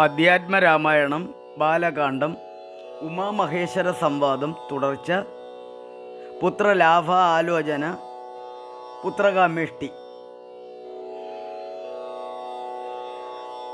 അധ്യാത്മരാമായണം ബാലകാന്ഡം ഉമാമഹേശ്വര സംവാദം തുടർച്ച പുത്രലാഭ ആലോചന പുത്രകാമേഷ്ടി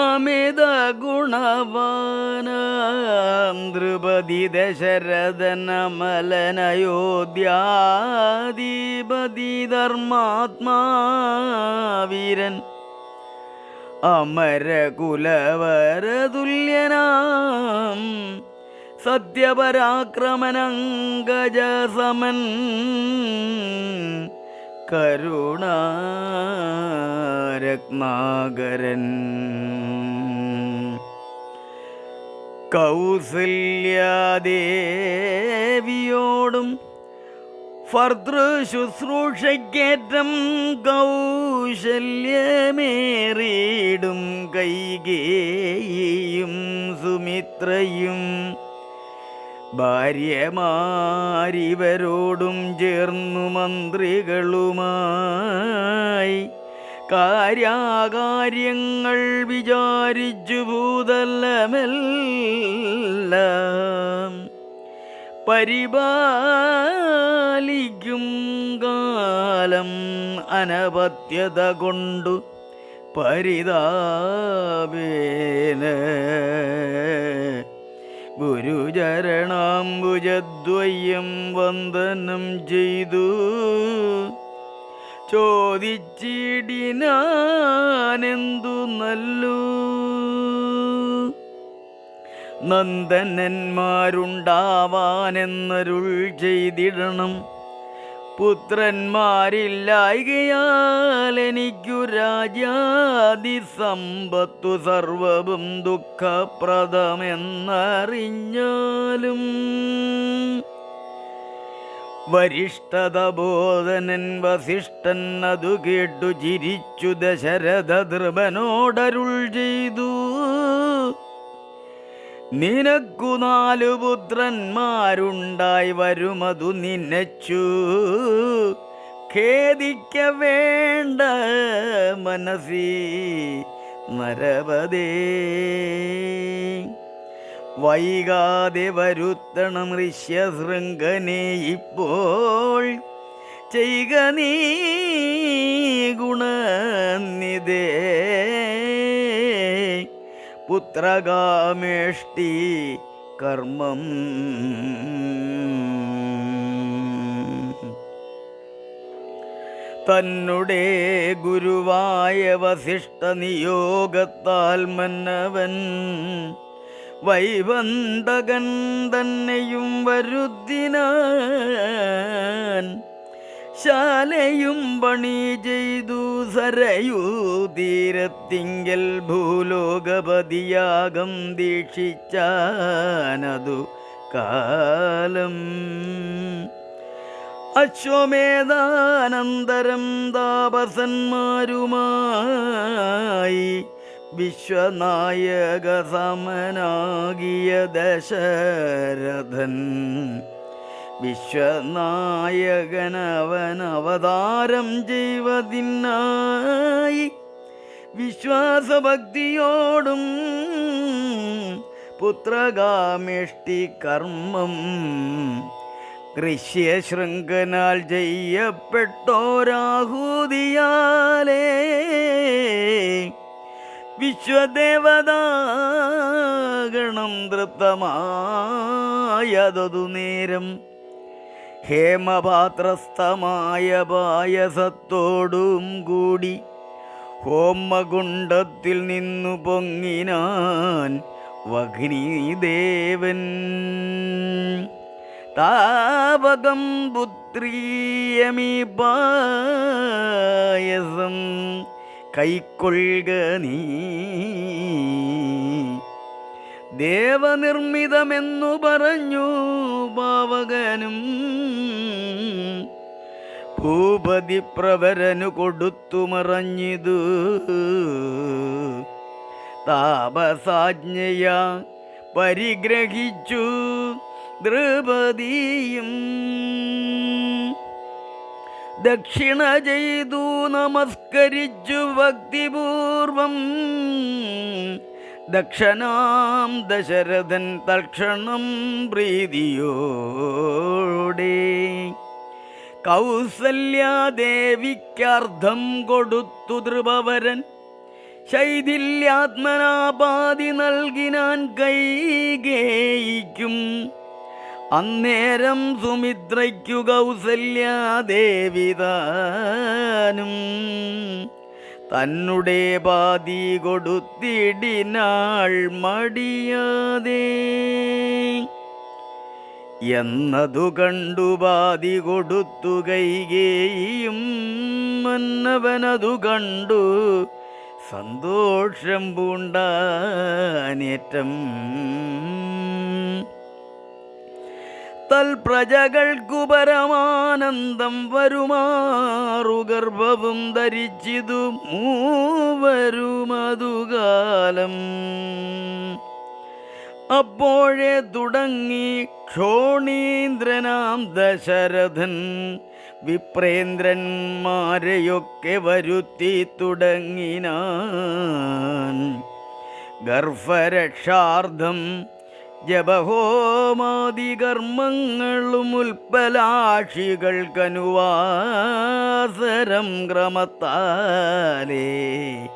അമിത ഗുണവാന ദ്രുപതി ദശരഥനമലനയോധ്യാധിപതി ധർമാത്മാവീരൻ അമരകുലവരതുല്യനാം സത്യപരാക്രമനങ്കജസമൻ കരുണാരത്നാകരൻ. കൗസല്യാദേവിയോടും ഭർതൃശുശ്രൂഷയ്ക്കേറ്റം കൗശല്യമേറിയിടും കൈകേയും സുമിത്രയും. ഭാര്യമാരിവരോടും ചേർന്നു മന്ത്രികളുമായി കാര്യാകാര്യങ്ങൾ വിചാരിച്ചു ഭൂതലമെല്ലാം. പരിപാലിക്കും കാലം അനപത്യത കൊണ്ടു പരിതാപേന. ഗുരുചരണാംബുജദ്വയം വന്ദനം ചെയ്തു. ചോദിച്ചിടിനാനെന്തു നല്ലു? നന്ദനന്മാരുണ്ടാവാനെന്നരുൾ ചെയ്തിടണം. പുത്രന്മാരില്ലായികയാൽ എനിക്കു രാജാതി സമ്പത്തു സർവവും ദുഃഖപ്രദമെന്നറിഞ്ഞാലും വരിഷ്ഠതബോധനൻ വസിഷ്ഠൻ അതു കേട്ടു ചിരിച്ചു ദശരഥ ധ്രുവനോടരുൾ ചെയ്തു. നിനക്കു നാലു പുത്രന്മാരുണ്ടായി വരുമതു നിന്നച്ചു ഖേദിക്ക വേണ്ട മനസി നരപതേ. വൈകാതെ വരുത്തണം ഋഷ്യശൃംഖനെ ഇപ്പോൾ. ചെയ്യുക നീ ഗുണനിതേ പുത്രകാമേഷ്ടി കർമ്മം. തന്നുടെ ഗുരുവായ വസിഷ്ഠ നിയോഗത്താൽ മന്നവൻ വൈവന്തകൻ തന്നെയും വരുത്തിനാൻ ശാലയും പണി ചെയ്തു സരയൂ തീരത്തിങ്കൽ ഭൂലോകപതിയാകം ദീക്ഷിച്ചാനതു കാലം. അശ്വമേധാനന്തരം താപസന്മാരുമായി വിശ്വനായക സമനാകിയ ദശരഥൻ വിശ്വനായകനവൻ അവതാരം ചെയ്വതിനായി വിശ്വാസഭക്തിയോടും പുത്രകാമേഷ്ടി കർമ്മം കൃഷ്യശൃംഖനാൽ ചെയ്യപ്പെട്ടോരാഹൂതിയാലേ വിശ്വദേവതാഗണം നൃത്തമായതു നേരം ഹേമപാത്രസ്ഥമായ പായസത്തോടും കൂടി ഹോമകുണ്ടത്തിൽ നിന്നു പൊങ്ങിനാൻ വഗ്നിദേവൻ താപകം പുത്രീയമീ പായസം കൈക്കൊള്ളുക നീ. ദേവനിർമ്മിതമെന്നു പറഞ്ഞു പാവകനും ഭൂപതി പ്രവരനു കൊടുത്തു മറഞ്ഞിതു താപസാജ്ഞയ പരിഗ്രഹിച്ചു ദ്രൗപതിയും ദക്ഷിണ ചെയ്തു നമസ്കരിച്ചു ഭക്തിപൂർവം. ദക്ഷനാം ദശരഥൻ തക്ഷണം പ്രീതിയോടെ കൗസല്യാദേവിക്കർദ്ധം കൊടുത്തു ധ്രുവവരൻ. ശൈഥില്യാത്മനാപാതി നൽകിനാൻ കൈകേയിക്കും. അന്നേരം സുമിത്രയ്ക്കു കൗസല്യാദേവിതാനും. തന്നുടെ പാതി കൊടുത്തിടിനാൾ മടിയാതെ. എന്നതു കണ്ടു പാതി കൊടുത്തു കൈകേയും മന്നവനതു കണ്ടു സന്തോഷം പൂണ്ടാനേറ്റം. തൽപ്രജകൾക്കു പരമാനന്ദം വരുമാറു. ഗർഭവും ധരിച്ചിതു മൂവരുമതുകാലം. അപ്പോഴേ തുടങ്ങി ക്ഷോണീന്ദ്രനാം ദശരഥൻ. വിപ്രേന്ദ്രന്മാരെയൊക്കെ വരുത്തി തുടങ്ങിനാൻ. ഗർഭരക്ഷാർത്ഥം ജപഹോമാദി കർമ്മങ്ങളും ഉൽപ്പലാക്ഷികൾക്കനുവാസരം ക്രമത്താലേ.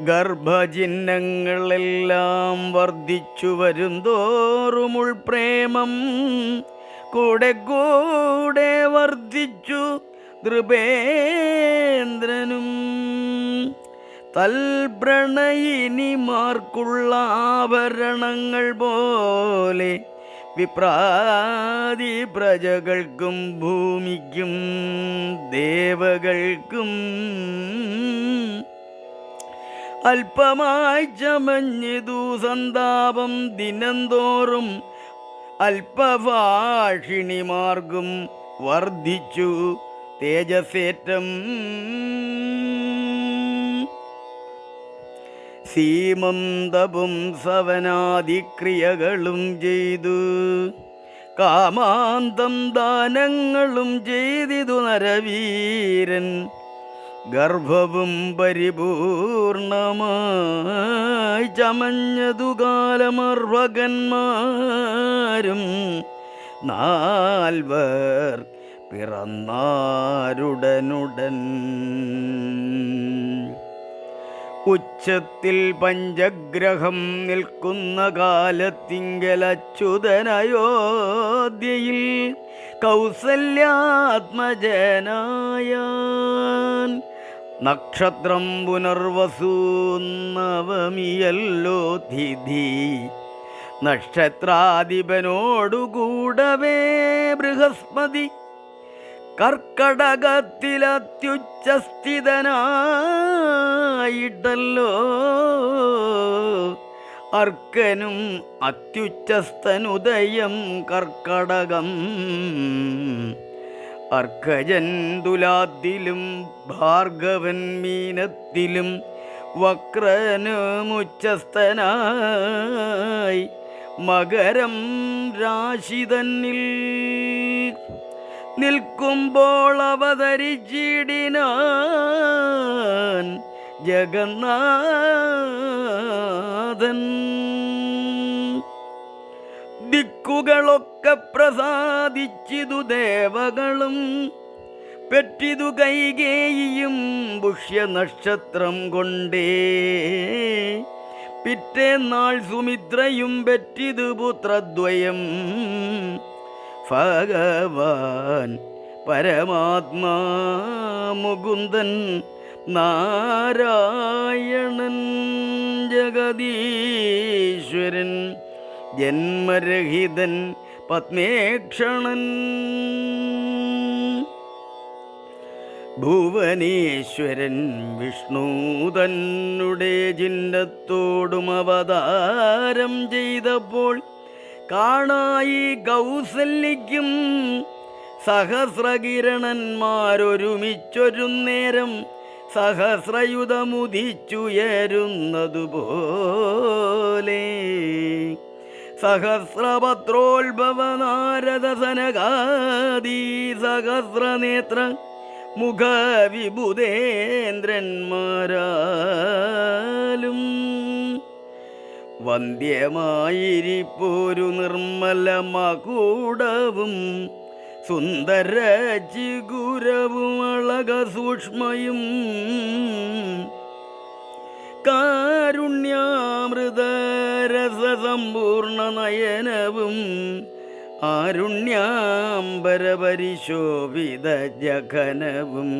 ഗർഭചിഹ്നങ്ങളെല്ലാം വർദ്ധിച്ചു വരുന്തോറും ഉൾപ്രേമം കൂടെ കൂടെ വർദ്ധിച്ചു. നൃപേന്ദ്രനും തൽപ്രണയിനിമാർക്കുള്ള ആഭരണങ്ങൾ പോലെ വിപ്രാതി പ്രജകൾക്കും ഭൂമിക്കും ദേവകൾക്കും അല്പമായി ചമഞ്ഞിതു സന്താപം ദിനംതോറും അല്പഭാഷിണിമാർഗം വർദ്ധിച്ചു തേജസേറ്റം. സീമന്തപും സവനാദിക്രിയകളും ചെയ്തു. കാമാന്തം ദാനങ്ങളും ചെയ്തിതു നരവീരൻ. ഗർഭവും പരിപൂർണമായി ചമഞ്ഞതു കാലമർവകന്മാരും. നാൽവർ പിറന്നാരുടനുടൻ. ഉച്ചത്തിൽ പഞ്ചഗ്രഹം നിൽക്കുന്ന കാലത്തിങ്കലച്യുതനയോധ്യയിൽ കൗസല്യാത്മജനായ നക്ഷത്രം പുനർവസൂന്നവമിയല്ലോ തിഥി. നക്ഷത്രാധിപനോടുകൂടവേ ബൃഹസ്പതി കർക്കടകത്തിലത്യുച്ചസ്ഥിതനായിട്ടല്ലോ അർക്കനും അത്യുച്ചസ്ഥനുദയം കർക്കടകം. അർക്കജൻ തുലാത്തിലും ഭാർഗവൻ മീനത്തിലും വക്രനുമുച്ചസ്ഥനായി മകരം രാശി തന്നിൽ. നിൽക്കുമ്പോൾ അവതരിച്ചിടിനാൻ ജഗന്നാഥൻ. ദിക്കുകളൊക്കെ പ്രസാദിച്ചിതു ദേവകളും പെറ്റിതു കൈകേയിയും പുഷ്യനക്ഷത്രം കൊണ്ടേ. പിറ്റേന്നാൾ സുമിത്രയും പെറ്റിതു പുത്രദ്വയം ഭഗവാൻ. പരമാത്മാ മുകുന്ദൻ നാരായണൻ ജഗദീശ്വരൻ ജന്മരഹിതൻ പത്മേക്ഷണൻ ഭുവനേശ്വരൻ വിഷ്ണു തന്നുടെ ചിഹ്നത്തോടും അവതാരം ചെയ്തപ്പോൾ കാണായി കൗസല്യയ്ക്കും സഹസ്രകിരണന്മാരൊരുമിച്ചൊരു നേരം സഹസ്രയുധമുദിച്ചുയരുന്നതുപോലെ. സഹസ്രപത്രോത്ഭവ നാരദ സനകാദി സഹസ്രനേത്ര മുഖവിബുധേന്ദ്രന്മാരാലും വന്ധ്യമായിരിപ്പോരു നിർമ്മല മകൂടവും സുന്ദര ചിഗുരവും അളക സൂക്ഷ്മയും കാരുണ്യാമൃതരസസമ്പൂർണ നയനവും ആരുണ്യാംബരപരിശോഭിത ജഘനവും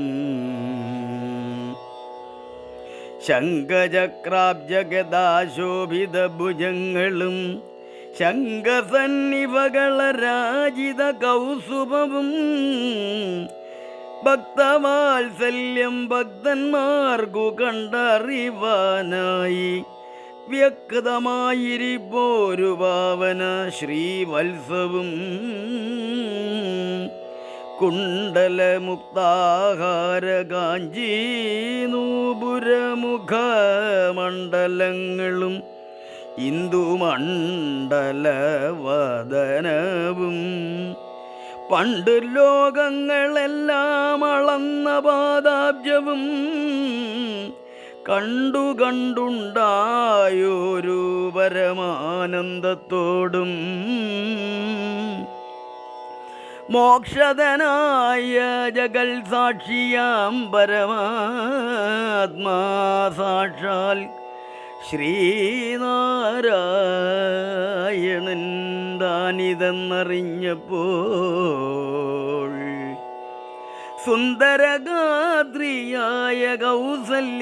ശങ്കചക്രാബ്ജഗദാശോഭിത ശംഖസന്നിവകളരാജിത കൗസുഭവും ഭക്തവാത്സല്യം ഭക്തന്മാർക്കു കണ്ടറിവാനായി വ്യക്തമായിരിപ്പോരു പാവന ശ്രീവത്സവും. കുണ്ടലമുക്താഹാര കാഞ്ചി നൂപുരമുഖമണ്ഡലങ്ങളും ഇന്ദുമണ്ഡലവദനവും പണ്ട് ലോകങ്ങളെല്ലാം അളന്ന പാദാബ്ജവും കണ്ടു കണ്ടുണ്ടായൊരു പരമാനന്ദത്തോടും മോക്ഷതനായ ജഗൽ സാക്ഷിയാം പരമാത്മാ സാക്ഷാൽ ശ്രീനാരായണൻ താനിതെന്നറിഞ്ഞപ്പോൾ സുന്ദരഗാത്രിയായ കൗസല്യാദേവിതാനും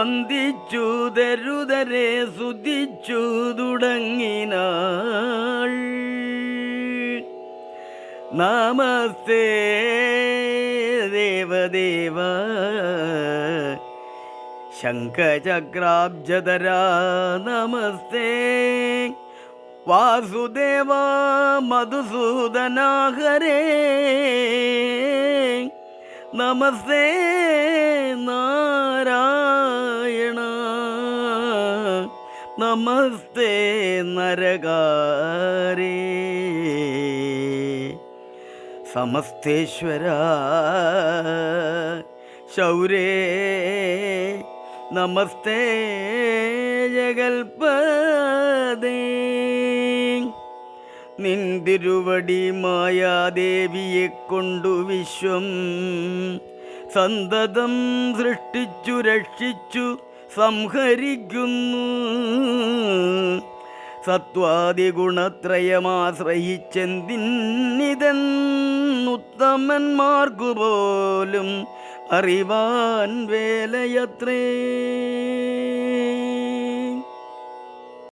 വന്ദിച്ചു തരുതരെ സുതിച്ചു തുടങ്ങിനാൾ. നമസ്തേ ദേവദേവ. നമസ്തേ. വാസുദേവ മധുസൂദനാഹരേ. നമസ്തേ നാരായണ നമസ്തേ നരകാരേ. സമസ്തേശ്വര ശൗരേ. നമസ്തേ ജഗൽപദേ നിന്തിരുവടി മായാദേവിയെ കൊണ്ടു വിശ്വം. സന്തതം സൃഷ്ടിച്ചു രക്ഷിച്ചു സംഹരിക്കുന്നു. സത്വാദിഗുണത്രയമാശ്രയിച്ചെന്തിന്നിതെന്നുത്തമന്മാർക്കു പോലും അറിവാൻ വേലയത്രേ.